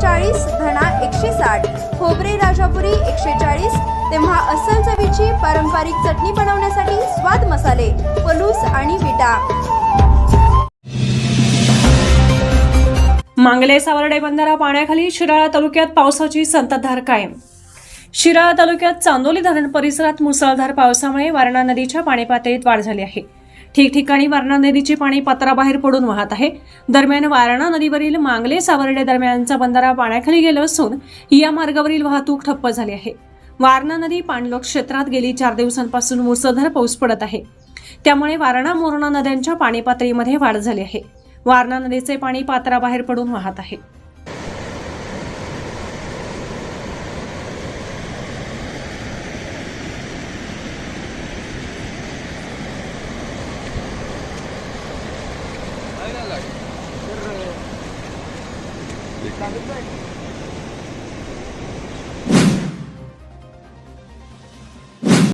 चाळीस धणा एकशे साठ खोबरे राजापुरी एकशे चाळीस तेव्हा अस्सल चवीची पारंपरिक चटणी बनवण्यासाठी स्वाद मसाले पलूस आणि विटा. मांगले सावर्डे बंधारा पाण्याखाली शिराळा तालुक्यात पावसाची संततधार कायम. शिराळा तालुक्यात चांदोली धरण परिसरात मुसळधार पावसामुळे वारणा नदीच्या पाणी पातळीत वाढ झाली आहे. ठिकठिकाणी वारणा नदीचे पाणी पात्राबाहेर पडून वाहत आहे. दरम्यान वारणा नदीवरील मांगले सावर्डे दरम्यानचा बंधारा पाण्याखाली गेला असून या मार्गावरील वाहतूक ठप्प झाली आहे. वारणा नदी पाणलोक क्षेत्रात गेली चार दिवसांपासून मुसळधार पाऊस पडत आहे. त्यामुळे वारणा मोरणा नद्यांच्या पाणी पातळीमध्ये वाढ झाली आहे. वारणा नदीचे पाणी पात्राबाहेर पडून वाहत आहे. Tá vendo aí?